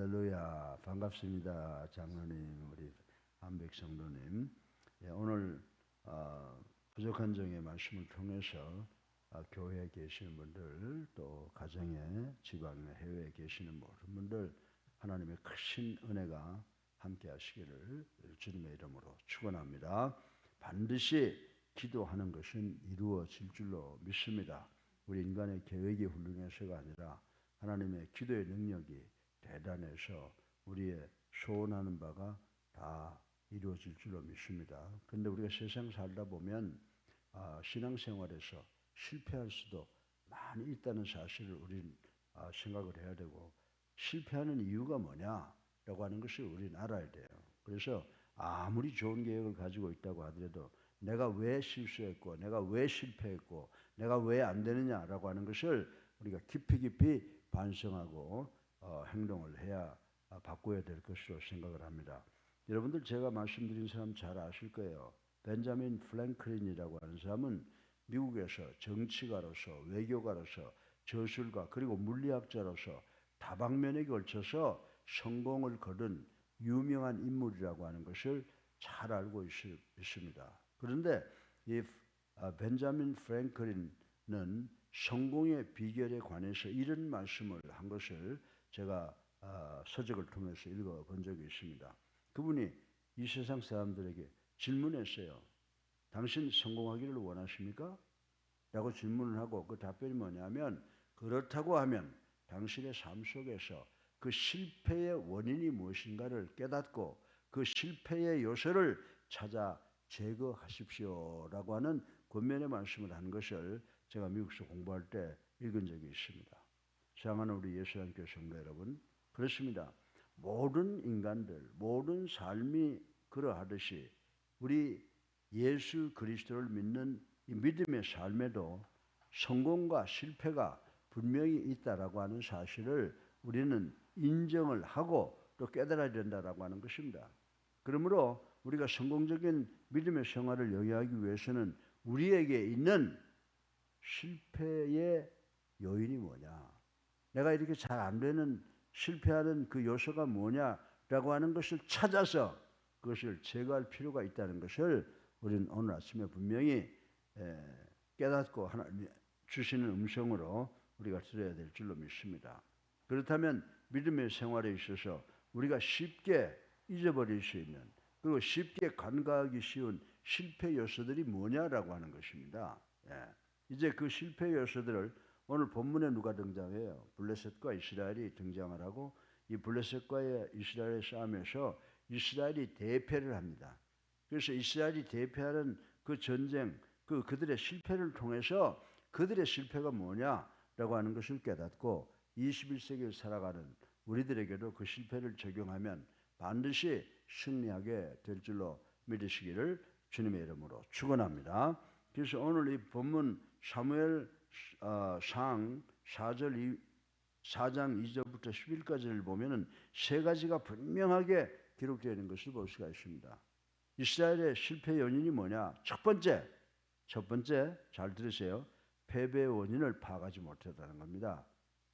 할렐루야. 반갑습니다 장로님 우리 한백 성도님. 예, 오늘 어, 부족한 정의 말씀을 통해서 어, 교회에 계시는 분들 또 가정에 지방에 해외에 계시는 모든 분들 하나님의 크신 은혜가 함께 하시기를 주님의 이름으로 축원합니다. 반드시 기도하는 것은 이루어질 줄로 믿습니다. 우리 인간의 계획이 훌륭해서가 아니라 하나님의 기도의 능력이 대단해서 우리의 소원하는 바가 다 이루어질 줄로 믿습니다. 근데 우리가 세상 살다 보면 아, 신앙생활에서 실패할 수도 많이 있다는 사실을 우리는 아, 생각을 해야 되고 실패하는 이유가 뭐냐라고 하는 것을 우리는 알아야 돼요. 그래서 아무리 좋은 계획을 가지고 있다고 하더라도 내가 왜 실수했고 내가 왜 실패했고 내가 왜 안 되느냐라고 하는 것을 우리가 깊이 깊이 반성하고 어, 행동을 해야 어, 바꿔야 될 것으로 생각을 합니다. 여러분들 제가 말씀드린 사람 잘 아실 거예요. 벤자민 플랭클린이라고 하는 사람은 미국에서 정치가로서 외교가로서 저술가 그리고 물리학자로서 다방면에 걸쳐서 성공을 거둔 유명한 인물이라고 하는 것을 잘 알고 있 습니다. 그런데 이 아, 벤자민 프랭클린은 성공의 비결에 관해서 이런 말씀을 한 것을 제가 아, 서적을 통해서 읽어본 적이 있습니다. 그분이 이 세상 사람들에게 질문했어요. 당신 성공하기를 원하십니까? 라고 질문을 하고 그 답변이 뭐냐면 그렇다고 하면 당신의 삶 속에서 그 실패의 원인이 무엇인가를 깨닫고 그 실패의 요소를 찾아 제거하십시오라고 하는 권면의 말씀을 한 것을 제가 미국에서 공부할 때 읽은 적이 있습니다. 사랑하는 우리 예수님교 성도 여러분, 그렇습니다. 모든 인간들, 모든 삶이 그러하듯이 우리 예수 그리스도를 믿는 이 믿음의 삶에도 성공과 실패가 분명히 있다라고 하는 사실을 우리는 인정을 하고 또 깨달아야 된다라고 하는 것입니다. 그러므로 우리가 성공적인 믿음의 생활을 영위하기 위해서는 우리에게 있는 실패의 요인이 뭐냐? 내가 이렇게 잘 안 되는 실패하는 그 요소가 뭐냐라고 하는 것을 찾아서 그것을 제거할 필요가 있다는 것을 우리는 오늘 아침에 분명히 깨닫고 하나님 주시는 음성으로 우리가 들어야 될 줄로 믿습니다. 그렇다면 믿음의 생활에 있어서 우리가 쉽게 잊어버릴 수 있는 그리고 쉽게 간과하기 쉬운 실패 요소들이 뭐냐라고 하는 것입니다. 예. 이제 그 실패 요소들을 오늘 본문에 누가 등장해요? 블레셋과 이스라엘이 등장을 하고 이 블레셋과의 이스라엘의 싸움에서 이스라엘이 대패를 합니다. 그래서 이스라엘이 대패하는 그 전쟁, 그 그들의 실패를 통해서 그들의 실패가 뭐냐라고 하는 것을 깨닫고 21세기를 살아가는 우리들에게도 그 실패를 적용하면 반드시 승리하게 될 줄로 믿으시기를 주님의 이름으로 축원합니다. 그래서 오늘 이 본문 사무엘 어, 상 4절 4장 2절부터 11까지를 보면은 세 가지가 분명하게 기록되어 있는 것을 볼 수가 있습니다. 이스라엘의 실패 요인이 뭐냐? 첫 번째, 첫 번째 잘 들으세요. 패배의 원인을 파악하지 못했다는 겁니다.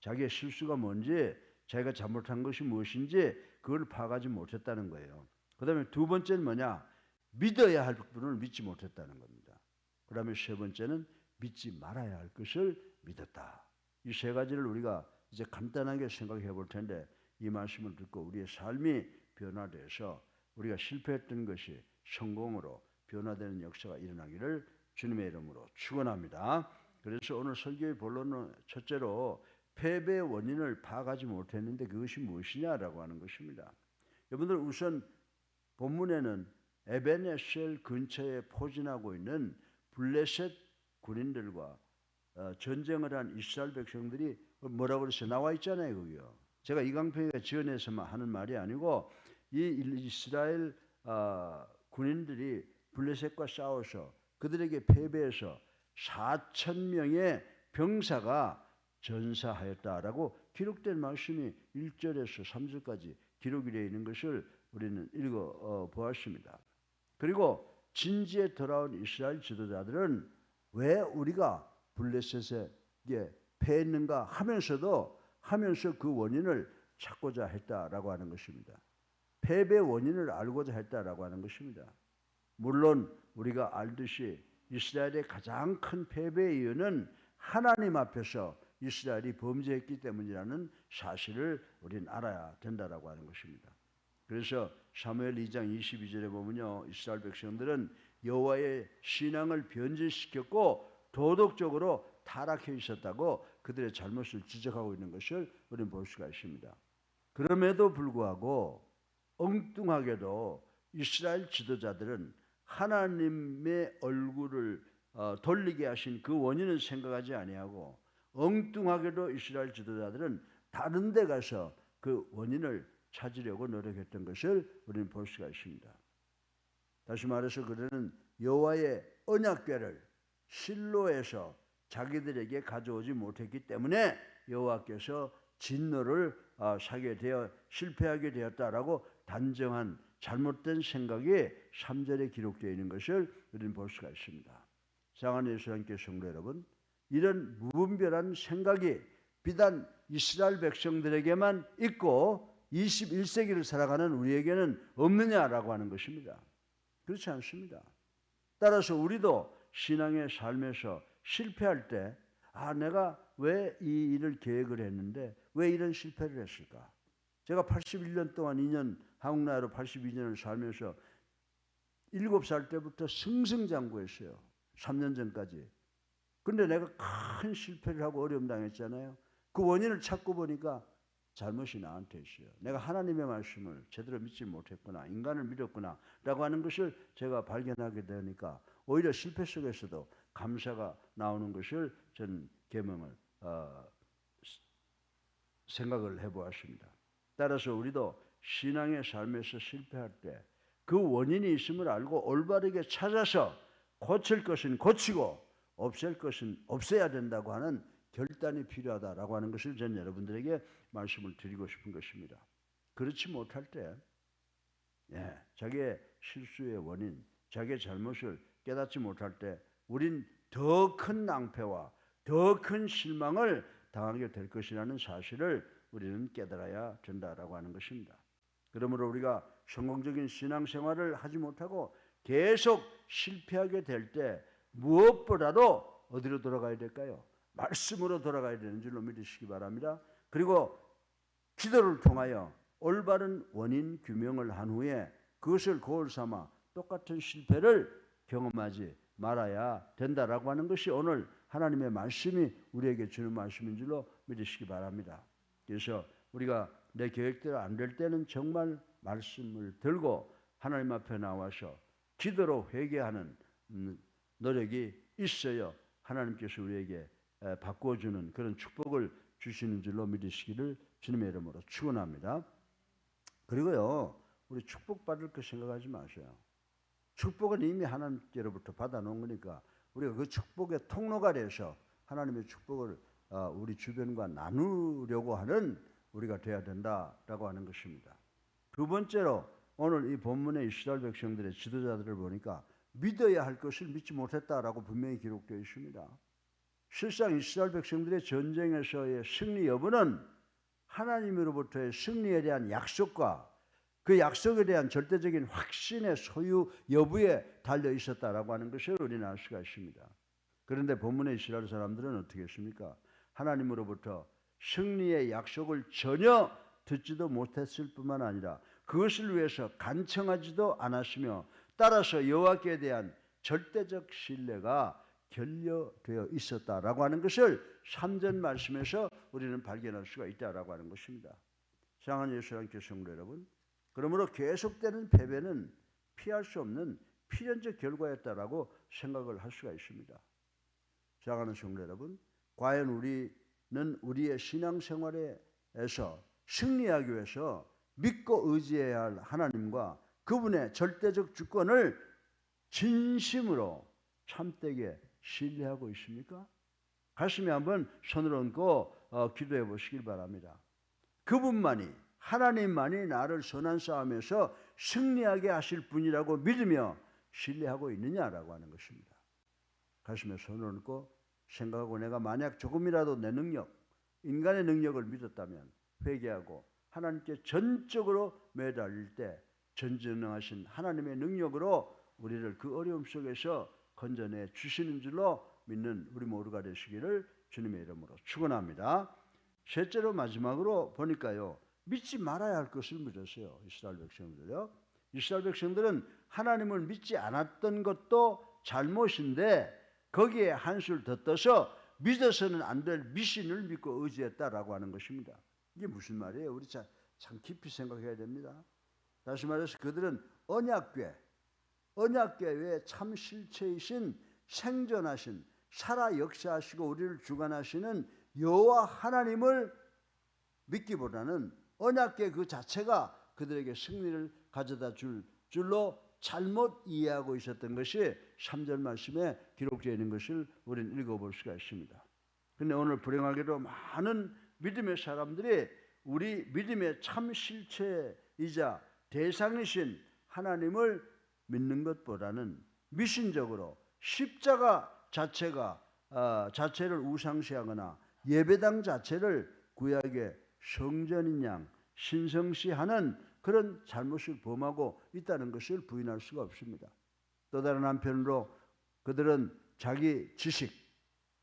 자기의 실수가 뭔지, 자기가 잘못한 것이 무엇인지 그걸 파악하지 못했다는 거예요. 그 다음에 두 번째는 뭐냐? 믿어야 할 분을 믿지 못했다는 겁니다. 그 다음에 세 번째는 믿지 말아야 할 것을 믿었다. 이 세 가지를 우리가 이제 간단하게 생각해 볼 텐데 이 말씀을 듣고 우리의 삶이 변화돼서 우리가 실패했던 것이 성공으로 변화되는 역사가 일어나기를 주님의 이름으로 축원합니다. 그래서 오늘 설교의 본론은 첫째로 패배의 원인을 파악하지 못했는데 그것이 무엇이냐라고 하는 것입니다. 여러분들 우선 본문에는 에베네셀 근처에 포진하고 있는 블레셋 군인들과 어, 전쟁을 한 이스라엘 백성들이 뭐라고 그랬어요? 나와 있잖아요, 거기요. 제가 이강평이가 지어내서만 하는 말이 아니고 이 이스라엘 어, 군인들이 블레셋과 싸워서 그들에게 패배해서 4천 명의 병사가 전사하였다라고 기록된 말씀이 1절에서 3절까지 기록이 되어 있는 것을 우리는 읽어 어, 보았습니다. 그리고 진지에 돌아온 이스라엘 지도자들은 왜 우리가 블레셋에 패했는가 하면서도 하면서 그 원인을 찾고자 했다라고 하는 것입니다. 패배 원인을 알고자 했다라고 하는 것입니다. 물론 우리가 알듯이 이스라엘의 가장 큰 패배의 이유는 하나님 앞에서 이스라엘이 범죄했기 때문이라는 사실을 우리는 알아야 된다라고 하는 것입니다. 그래서 사무엘 2장 22절에 보면요. 이스라엘 백성들은 여호와의 신앙을 변질시켰고 도덕적으로 타락해 있었다고 그들의 잘못을 지적하고 있는 것을 우리는 볼 수가 있습니다. 그럼에도 불구하고 엉뚱하게도 이스라엘 지도자들은 하나님의 얼굴을 어, 돌리게 하신 그 원인은 생각하지 아니하고 엉뚱하게도 이스라엘 지도자들은 다른 데 가서 그 원인을 찾으려고 노력했던 것을 우리는 볼 수가 있습니다. 다시 말해서 그들은 여호와의 언약궤를 실로에서 자기들에게 가져오지 못했기 때문에 여호와께서 진노를 어, 사게 되어 실패하게 되었다라고 단정한 잘못된 생각이 3절에 기록되어 있는 것을 우리는 볼 수가 있습니다. 사랑하는 예수님께 성도 여러분, 이런 무분별한 생각이 비단 이스라엘 백성들에게만 있고 21세기를 살아가는 우리에게는 없느냐라고 하는 것입니다. 그렇지 않습니다. 따라서 우리도 신앙의 삶에서 실패할 때, 아, 내가 왜 이 일을 계획을 했는데 왜 이런 실패를 했을까? 제가 81년 동안 2년 한국 나라로 82년을 살면서 7살 때부터 승승장구했어요. 3년 전까지. 근데 내가 큰 실패를 하고 어려움 당했잖아요. 그 원인을 찾고 보니까 잘못이 나한테 있어요. 내가 하나님의 말씀을 제대로 믿지 못했구나, 인간을 믿었구나, 라고 하는 것을 제가 발견하게 되니까 오히려 실패 속에서도 감사가 나오는 것을 전 계명을 어, 생각을 해보았습니다. 따라서 우리도 신앙의 삶에서 실패할 때 그 원인이 있음을 알고 올바르게 찾아서 고칠 것은 고치고 없앨 것은 없애야 된다고 하는 결단이 필요하다라고 하는 것을 전 여러분들에게 말씀을 드리고 싶은 것입니다. 그렇지 못할 때, 예, 자기의 실수의 원인, 자기의 잘못을 깨닫지 못할 때, 우린 더 큰 낭패와 더 큰 실망을 당하게 될 것이라는 사실을 우리는 깨달아야 된다라고 하는 것입니다. 그러므로 우리가 성공적인 신앙생활을 하지 못하고 계속 실패하게 될 때 무엇보다도 어디로 돌아가야 될까요? 말씀으로 돌아가야 되는 줄로 믿으시기 바랍니다. 그리고 기도를 통하여 올바른 원인 규명을 한 후에 그것을 거울 삼아 똑같은 실패를 경험하지 말아야 된다라고 하는 것이 오늘 하나님의 말씀이 우리에게 주는 말씀인 줄로 믿으시기 바랍니다. 그래서 우리가 내 계획대로 안 될 때는 정말 말씀을 들고 하나님 앞에 나와서 기도로 회개하는 음, 노력이 있어요. 하나님께서 우리에게 바꿔주는 그런 축복을 주시는 줄로 믿으시기를 주님의 이름으로 축원합니다. 그리고요, 우리 축복 받을 거 생각하지 마세요. 축복은 이미 하나님께로부터 받아놓은 거니까 우리가 그 축복의 통로가 돼서 하나님의 축복을 어, 우리 주변과 나누려고 하는 우리가 되어야 된다라고 하는 것입니다. 두 번째로 오늘 이 본문의 이스라엘 백성들의 지도자들을 보니까 믿어야 할 것을 믿지 못했다라고 분명히 기록되어 있습니다. 실상 이스라엘 백성들의 전쟁에서의 승리 여부는 하나님으로부터의 승리에 대한 약속과 그 약속에 대한 절대적인 확신의 소유 여부에 달려 있었다라고 하는 것을 우리는 알 수가 있습니다. 그런데 본문의 이스라엘 사람들은 어떻게 했습니까? 하나님으로부터 승리의 약속을 전혀 듣지도 못했을 뿐만 아니라 그것을 위해서 간청하지도 않았으며 따라서 여호와께 대한 절대적 신뢰가 결여되어 있었다라고 하는 것을 3전 말씀에서 우리는 발견할 수가 있다라고 하는 것입니다. 사랑하는 예수님께 성도 여러분, 그러므로 계속되는 패배는 피할 수 없는 필연적 결과였다라고 생각을 할 수가 있습니다. 사랑하는 성도 여러분, 과연 우리는 우리의 신앙생활에서 승리하기 위해서 믿고 의지해야 할 하나님과 그분의 절대적 주권을 진심으로 참되게 신뢰하고 있습니까? 가슴에 한번 손을 얹고 어, 기도해 보시길 바랍니다. 그분만이 하나님만이 나를 선한 싸움에서 승리하게 하실 분이라고 믿으며 신뢰하고 있느냐라고 하는 것입니다. 가슴에 손을 얹고 생각하고 내가 만약 조금이라도 내 능력, 인간의 능력을 믿었다면 회개하고 하나님께 전적으로 매달릴 때 전전능하신 하나님의 능력으로 우리를 그 어려움 속에서 건져내 주시는 줄로 믿는 우리 모두가 되시기를 주님의 이름으로 축원합니다. 셋째로 마지막으로 보니까요. 믿지 말아야 할 것을 묻었어요. 이스라엘 백성들요. 이스라엘 백성들은 하나님을 믿지 않았던 것도 잘못인데 거기에 한술 더 떠서 믿어서는 안 될 미신을 믿고 의지했다라고 하는 것입니다. 이게 무슨 말이에요? 우리 참, 참 깊이 생각해야 됩니다. 다시 말해서 그들은 언약궤, 언약궤의 참 실체이신 생존하신 살아 역사하시고 우리를 주관하시는 여호와 하나님을 믿기보다는 언약궤 그 자체가 그들에게 승리를 가져다 줄 줄로 잘못 이해하고 있었던 것이 3절 말씀에 기록되어 있는 것을 우리는 읽어볼 수가 있습니다. 근데 오늘 불행하게도 많은 믿음의 사람들이 우리 믿음의 참 실체이자 대상이신 하나님을 믿는 것보다는 미신적으로 십자가 자체가 어, 자체를 우상시하거나 예배당 자체를 구약의 성전인 양 신성시하는 그런 잘못을 범하고 있다는 것을 부인할 수가 없습니다. 또 다른 한편으로 그들은 자기 지식,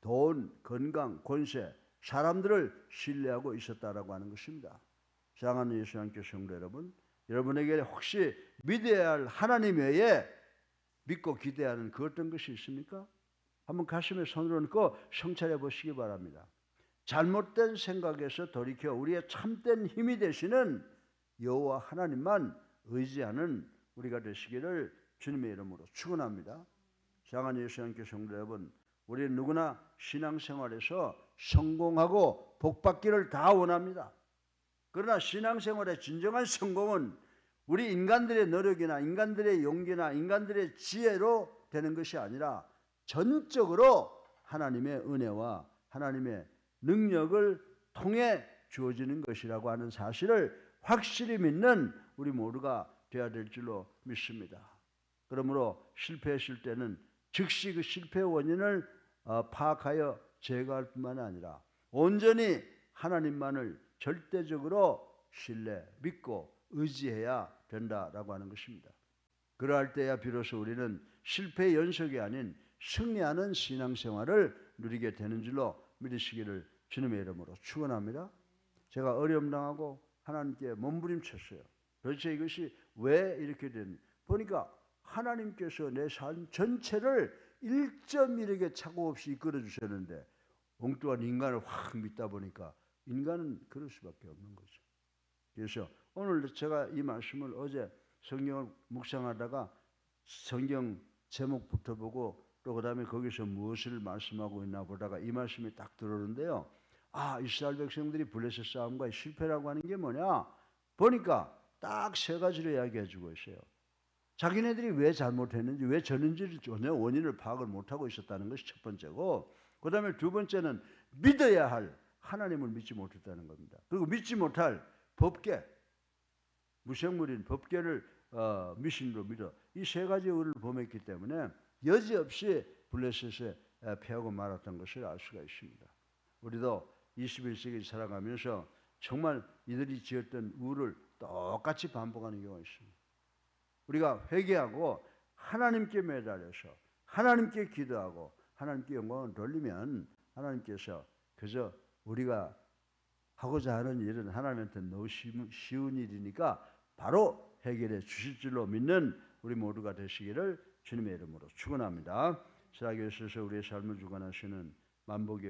돈, 건강, 권세, 사람들을 신뢰하고 있었다라고 하는 것입니다. 사랑하는 예수 함께 성도 여러분, 여러분에게 혹시 믿어야 할 하나님 외에 믿고 기대하는 그 어떤 것이 있습니까? 한번 가슴에 손을 얹고 성찰해 보시기 바랍니다. 잘못된 생각에서 돌이켜 우리의 참된 힘이 되시는 여호와 하나님만 의지하는 우리가 되시기를 주님의 이름으로 축원합니다. 사랑하는 예수 함께 성도 여러분, 우리 누구나 신앙생활에서 성공하고 복받기를 다 원합니다. 그러나 신앙생활의 진정한 성공은 우리 인간들의 노력이나 인간들의 용기나 인간들의 지혜로 되는 것이 아니라 전적으로 하나님의 은혜와 하나님의 능력을 통해 주어지는 것이라고 하는 사실을 확실히 믿는 우리 모두가 되어야 될 줄로 믿습니다. 그러므로 실패했을 때는 즉시 그 실패 원인을 어, 파악하여 제거할 뿐만 아니라 온전히 하나님만을 절대적으로 신뢰, 믿고 의지해야 된다라고 하는 것입니다. 그러할 때야 비로소 우리는 실패 연속이 아닌 승리하는 신앙생활을 누리게 되는 줄로 믿으시기를 주님의 이름으로 축원합니다. 제가 어려움 당하고 하나님께 몸부림쳤어요. 도대체 이것이 왜 이렇게 된? 보니까 하나님께서 내 삶 전체를 1.1에게 차고 없이 이끌어 주셨는데 엉뚱한 인간을 확 믿다 보니까 인간은 그럴 수밖에 없는 거죠. 그래서 오늘 제가 이 말씀을 어제 성경을 묵상하다가 성경 제목부터 보고 또 그다음에 거기서 무엇을 말씀하고 있나 보다가 이 말씀이 딱 들어오는데요. 아 이스라엘 백성들이 블레셋 싸움과 실패라고 하는 게 뭐냐? 보니까 딱 세 가지로 이야기해주고 있어요. 자기네들이 왜 잘못했는지, 왜 졌는지를 전혀 원인을 파악을 못하고 있었다는 것이 첫 번째고, 그 다음에 두 번째는 믿어야 할 하나님을 믿지 못했다는 겁니다. 그리고 믿지 못할 법계, 무생물인 법계를 어, 미신으로 믿어. 이 세 가지 의를 범했기 때문에 여지없이 블레셋에 패하고 말았던 것을 알 수가 있습니다. 우리도 21세기 살아가면서 정말 이들이 지었던 우를 똑같이 반복하는 경우가 있습니다. 우리가 회개하고 하나님께 매달려서 하나님께 기도하고 하나님께 영광을 돌리면 하나님께서 그저 우리가 하고자 하는 일은 하나님한테 너무 쉬운 일이니까 바로 해결해 주실 줄로 믿는 우리 모두가 되시기를 주님의 이름으로 축원합니다. 살아계셔서 우리의 삶을 주관하시는 만복의